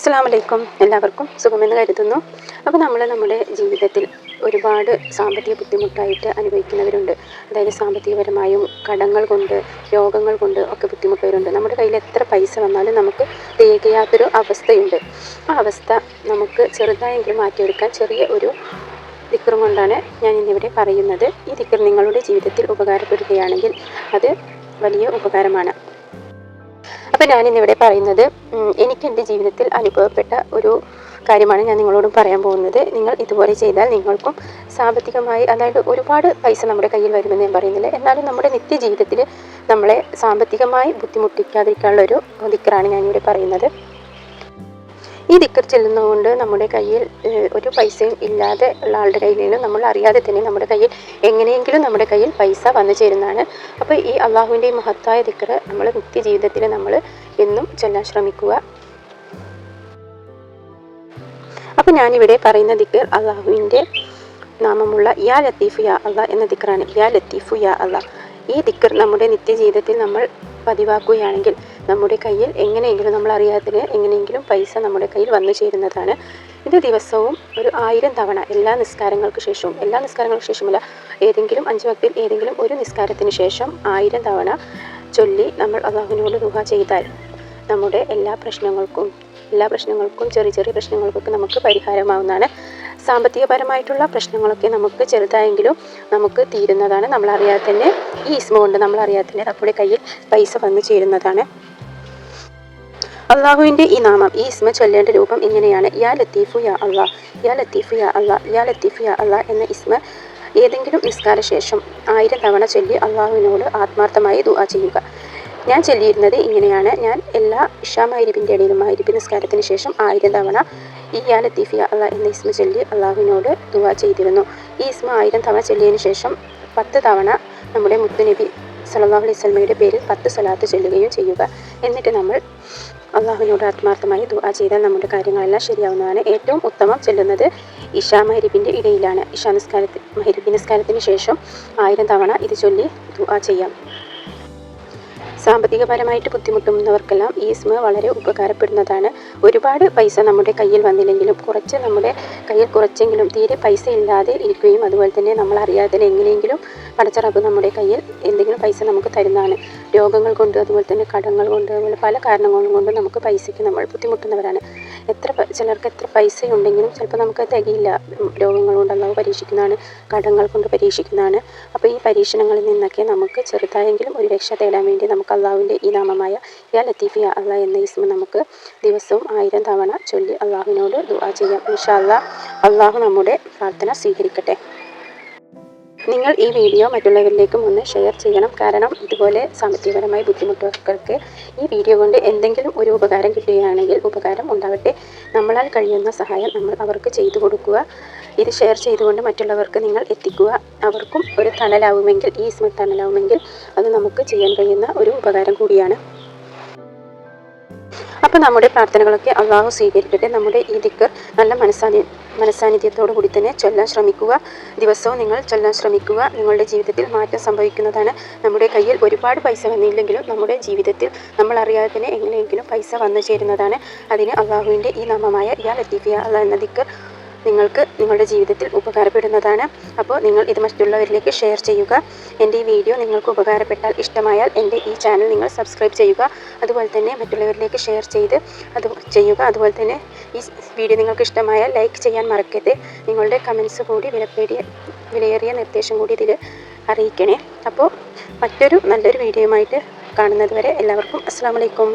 അസ്സാം വലൈക്കും എല്ലാവർക്കും സുഖമെന്ന് കരുതുന്നു. അപ്പോൾ നമ്മൾ നമ്മുടെ ജീവിതത്തിൽ ഒരുപാട് സാമ്പത്തിക ബുദ്ധിമുട്ടായിട്ട് അനുഭവിക്കുന്നവരുണ്ട്. അതായത് സാമ്പത്തികപരമായും കടങ്ങൾ കൊണ്ട് രോഗങ്ങൾ കൊണ്ട് ഒക്കെ ബുദ്ധിമുട്ടവരുണ്ട് നമ്മുടെ കയ്യിൽ എത്ര പൈസ വന്നാലും നമുക്ക് തികയാത്തൊരു അവസ്ഥയുണ്ട്. ആ അവസ്ഥ നമുക്ക് ചെറുതായെങ്കിലും മാറ്റിയെടുക്കാൻ ചെറിയ ഒരു ദിക്കറും കൊണ്ടാണ് ഞാൻ ഇന്നിവിടെ പറയുന്നത്. ഈ ദിക്കർ നിങ്ങളുടെ ജീവിതത്തിൽ ഉപകാരപ്പെടുകയാണെങ്കിൽ അത് വലിയ ഉപകാരമാണ്. അപ്പോൾ ഞാനിന്നിവിടെ പറയുന്നത് എനിക്ക് എന്റെ ജീവിതത്തിൽ അനുഭവപ്പെട്ട ഒരു കാര്യമാണ് ഞാൻ നിങ്ങളോടും പറയാൻ പോകുന്നത്. നിങ്ങൾ ഇതുപോലെ ചെയ്താൽ നിങ്ങൾക്കും സാമ്പത്തികമായി അതായത് ഒരുപാട് പൈസ നമ്മുടെ കയ്യിൽ വരുമെന്ന് ഞാൻ പറയുന്നില്ല. എന്നാലും നമ്മുടെ നിത്യജീവിതത്തിൽ നമ്മളെ സാമ്പത്തികമായി ബുദ്ധിമുട്ടിക്കാതിരിക്കാനുള്ള ഒരു ദിക്കറാണ് ഞാനിവിടെ പറയുന്നത്. ഈ ദിക്കർ ചെല്ലുന്നതുകൊണ്ട് നമ്മുടെ കയ്യിൽ ഒരു പൈസയും ഇല്ലാതെ ഉള്ള ആളുടെ കയ്യിൽ നിന്ന് നമ്മൾ അറിയാതെ തന്നെ നമ്മുടെ കയ്യിൽ എങ്ങനെയെങ്കിലും നമ്മുടെ കയ്യിൽ പൈസ വന്നു ചേരുന്നതാണ്. അപ്പോൾ ഈ അള്ളാഹുവിന്റെ മഹത്തായ ദിക്കർ നമ്മൾ നിത്യ ജീവിതത്തിൽ നമ്മൾ എന്നും ചൊല്ലാൻ ശ്രമിക്കുക. അപ്പോൾ ഞാനിവിടെ പറയുന്ന ദിക്കർ അള്ളാഹുവിന്റെ നാമമുള്ള യാ ലത്തീഫ് യാ അള്ളാ എന്ന ദിക്കറാണ്. യാ ലത്തീഫു യാ അള്ളാ. ഈ ദിക്കർ നമ്മുടെ നിത്യജീവിതത്തിൽ നമ്മൾ പതിവാക്കുകയാണെങ്കിൽ നമ്മുടെ കയ്യിൽ എങ്ങനെയെങ്കിലും നമ്മൾ അറിയാത്തതിന് എങ്ങനെയെങ്കിലും പൈസ നമ്മുടെ കയ്യിൽ വന്നു ചേരുന്നതാണ്. ഇത് ദിവസവും ഒരു ആയിരം തവണ എല്ലാ നിസ്കാരങ്ങൾക്ക് ശേഷവും എല്ലാ നിസ്കാരങ്ങൾക്ക് ശേഷമല്ല ഏതെങ്കിലും അഞ്ച് വക്തിൽ ഏതെങ്കിലും ഒരു നിസ്കാരത്തിന് ശേഷം ആയിരം തവണ ചൊല്ലി നമ്മൾ അള്ളാഹുവിനോട് ദുഹ ചെയ്താൽ നമ്മുടെ എല്ലാ പ്രശ്നങ്ങൾക്കും എല്ലാ പ്രശ്നങ്ങൾക്കും ചെറിയ ചെറിയ പ്രശ്നങ്ങൾക്കൊക്കെ നമുക്ക് പരിഹാരമാവുന്നതാണ്. സാമ്പത്തികപരമായിട്ടുള്ള പ്രശ്നങ്ങളൊക്കെ നമുക്ക് ചെറുതായെങ്കിലും നമുക്ക് തീരുന്നതാണ്. നമ്മളറിയാതെ തന്നെ ഈ ഇസ്മ കൊണ്ട് നമ്മളറിയാതെ തന്നെ നമ്മുടെ കയ്യിൽ പൈസ വന്നു ചേരുന്നതാണ്. അള്ളാഹുവിന്റെ ഈ നാമം ഈ ഇസ്മ ചൊല്ലേണ്ട രൂപം ഇങ്ങനെയാണ്. യാ ലത്തീഫു യാ അള്ളാ യാ ലത്തീഫു യാ അള്ളാ യാ ലത്തീഫു യാ അള്ളാ എന്ന ഇസ്മ ഏതെങ്കിലും നിസ്കാര ശേഷം ആയിരം തവണ ചൊല്ലി അള്ളാഹുവിനോട് ആത്മാർത്ഥമായി ദുആ ചെയ്യുക. ഞാൻ ചൊല്ലിയിരുന്നത് ഇങ്ങനെയാണ്. ഞാൻ എല്ലാ ഇഷാ മൈരിബിന്റെ ഇടയിലും മൈരിബി നിസ്കാരത്തിന് ശേഷം ആയിരം തവണ ഈ യാ ലത്തീഫ് യാ അള്ളാ എന്ന ഇസ്മ ചൊല്ലി അള്ളാഹുവിനോട് ദുആ ചെയ്തിരുന്നു. ഈ ഇസ്മ ആയിരം തവണ ചൊല്ലിയതിന് ശേഷം പത്ത് തവണ നമ്മുടെ മുത്തുനബി സല്ലാഹു അലൈഹി സ്വലമയുടെ പേരിൽ പത്ത് സ്വലാത്ത് ചൊല്ലുകയും ചെയ്യുക. എന്നിട്ട് നമ്മൾ അള്ളാഹുവിനോട് ആത്മാർത്ഥമായി ദുആ ചെയ്താൽ നമ്മുടെ കാര്യങ്ങളെല്ലാം ശരിയാവുന്നതാണ്. ഏറ്റവും ഉത്തമം ചെല്ലുന്നത് ഇഷാ മഹരിബിന്റെ ഇടയിലാണ്. ഇഷാ നിസ്കാരത്തിൽ മഹരിബി നിസ്കാരത്തിന് ശേഷം ആയിരം തവണ ഇത് ചൊല്ലി ദുആ ചെയ്യാം. സാമ്പത്തികപരമായിട്ട് ബുദ്ധിമുട്ടുന്നവർക്കെല്ലാം ഈ സ്മ വളരെ ഉപകാരപ്പെടുന്നതാണ്. ഒരുപാട് പൈസ നമ്മുടെ കയ്യിൽ വന്നില്ലെങ്കിലും കുറച്ച് നമ്മുടെ കയ്യിൽ കുറച്ചെങ്കിലും തീരെ പൈസ ഇല്ലാതെ ഇരിക്കുകയും അതുപോലെ തന്നെ നമ്മൾ അറിയാതെ തന്നെ എങ്ങനെയെങ്കിലും പടച്ചറബ് നമ്മുടെ കയ്യിൽ എന്തെങ്കിലും പൈസ നമുക്ക് തരുന്നതാണ്. രോഗങ്ങൾ കൊണ്ട് അതുപോലെ തന്നെ കടങ്ങൾ കൊണ്ട് അതുപോലെ പല കാരണങ്ങളും കൊണ്ട് നമുക്ക് പൈസയ്ക്ക് നമ്മൾ ബുദ്ധിമുട്ടുന്നവരാണ്. എത്ര ചിലർക്ക് എത്ര പൈസയുണ്ടെങ്കിലും ചിലപ്പോൾ നമുക്ക് തികയില്ല. രോഗങ്ങൾ കൊണ്ട് അല്ലാതെ പരീക്ഷിക്കുന്നതാണ് കടങ്ങൾ കൊണ്ട് പരീക്ഷിക്കുന്നതാണ്. അപ്പോൾ ഈ പരീക്ഷണങ്ങളിൽ നിന്നൊക്കെ നമുക്ക് ചെറുതായെങ്കിലും ഒരു രക്ഷ തേടാൻ വേണ്ടി നമുക്ക് നമുക്ക് അള്ളാഹുവിന്റെ ഈ നാമമായ യാ ലത്തീഫിയ അള്ള എന്ന ഇസ്മ നമുക്ക് ദിവസവും ആയിരം തവണ ചൊല്ലി അള്ളാഹുവിനോട് ദുആ ചെയ്യാം. ഇൻഷാ അള്ളാഹ് അള്ളാഹു നമ്മുടെ പ്രാർത്ഥന സ്വീകരിക്കട്ടെ. നിങ്ങൾ ഈ വീഡിയോ മറ്റുള്ളവരിലേക്കും ഒന്ന് ഷെയർ ചെയ്യണം. കാരണം ഇതുപോലെ സാമ്പത്തികപരമായ ബുദ്ധിമുട്ടുകൾക്ക് ഈ വീഡിയോ കൊണ്ട് എന്തെങ്കിലും ഒരു ഉപകാരം കിട്ടുകയാണെങ്കിൽ ഉപകാരം ഉണ്ടാവട്ടെ. നമ്മളാൽ കഴിയുന്ന സഹായം നമ്മൾ അവർക്ക് ചെയ്തു കൊടുക്കുക. ഇത് ഷെയർ ചെയ്തുകൊണ്ട് മറ്റുള്ളവർക്ക് നിങ്ങൾ എത്തിക്കുക. അവർക്കും ഒരു തണലാവുമെങ്കിൽ ഈ തണലാവുമെങ്കിൽ അത് നമുക്ക് ചെയ്യാൻ കഴിയുന്ന ഒരു ഉപകാരം കൂടിയാണ്. അപ്പോൾ നമ്മുടെ പ്രാർത്ഥനകളൊക്കെ അള്ളാഹു സ്വീകരിക്കട്ടെ. നമ്മുടെ ഈ ദിക്കർ നല്ല മനസ്സാന്നി മനസ്സാന്നിധ്യത്തോടു കൂടി തന്നെ ചൊല്ലാൻ ശ്രമിക്കുക. ദിവസവും നിങ്ങൾ ചൊല്ലാൻ ശ്രമിക്കുക. നിങ്ങളുടെ ജീവിതത്തിൽ മാറ്റം സംഭവിക്കുന്നതാണ്. നമ്മുടെ കയ്യിൽ ഒരുപാട് പൈസ വന്നില്ലെങ്കിലും നമ്മുടെ ജീവിതത്തിൽ നമ്മൾ അറിയാതെ തന്നെ എങ്ങനെയെങ്കിലും പൈസ വന്നു ചേരുന്നതാണ്. അതിന് അള്ളാഹുവിന്റെ ഈ നാമമായ യാ ലത്തീഫിയ അള്ള എന്ന ദിക്കർ നിങ്ങൾക്ക് നിങ്ങളുടെ ജീവിതത്തിൽ ഉപകാരപ്പെടുന്നതാണ്. അപ്പോൾ നിങ്ങൾ ഇത് മറ്റുള്ളവരിലേക്ക് ഷെയർ ചെയ്യുക. എന്റെ ഈ വീഡിയോ നിങ്ങൾക്ക് ഉപകാരപ്പെട്ടാൽ ഇഷ്ടമായാൽ എന്റെ ഈ ചാനൽ നിങ്ങൾ സബ്സ്ക്രൈബ് ചെയ്യുക. അതുപോലെ തന്നെ മറ്റുള്ളവരിലേക്ക് ഷെയർ ചെയ്ത് അത് ചെയ്യുക. അതുപോലെ തന്നെ ഈ വീഡിയോ നിങ്ങൾക്ക് ഇഷ്ടമായാൽ ലൈക്ക് ചെയ്യാൻ മറക്കരുത്. നിങ്ങളുടെ കമൻസ് കൂടി വിലപ്പേടിയ വിലയേറിയ നിർദ്ദേശം കൂടി ഇതിൽ അറിയിക്കണേ. അപ്പോൾ മറ്റൊരു നല്ലൊരു വീഡിയോയുമായിട്ട് കാണുന്നത് വരെ എല്ലാവർക്കും അസ്സാം വലൈക്കും